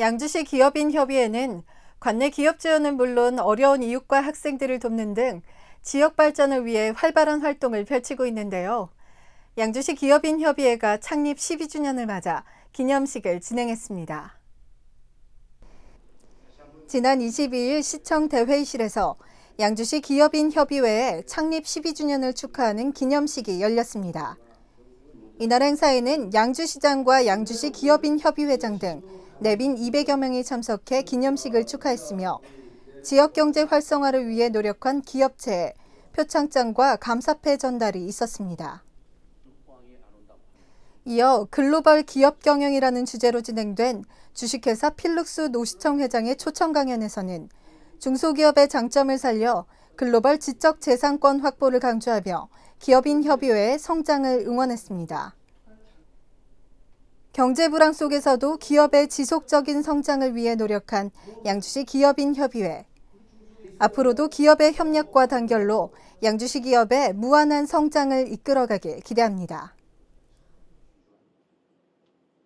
양주시 기업인 협의회는 관내 기업 지원은 물론 어려운 이웃과 학생들을 돕는 등 지역 발전을 위해 활발한 활동을 펼치고 있는데요. 양주시 기업인 협의회가 창립 12주년을 맞아 기념식을 진행했습니다. 지난 22일 시청 대회의실에서 양주시 기업인 협의회의 창립 12주년을 축하하는 기념식이 열렸습니다. 이날 행사에는 양주시장과 양주시 기업인 협의회장 등 내빈 200여 명이 참석해 기념식을 축하했으며 지역 경제 활성화를 위해 노력한 기업체에 표창장과 감사패 전달이 있었습니다. 이어 글로벌 기업 경영이라는 주제로 진행된 주식회사 필룩스 노시청 회장의 초청 강연에서는 중소기업의 장점을 살려 글로벌 지적 재산권 확보를 강조하며 기업인 협의회의 성장을 응원했습니다. 경제 불황 속에서도 기업의 지속적인 성장을 위해 노력한 양주시 기업인 협의회. 앞으로도 기업의 협력과 단결로 양주시 기업의 무한한 성장을 이끌어가길 기대합니다.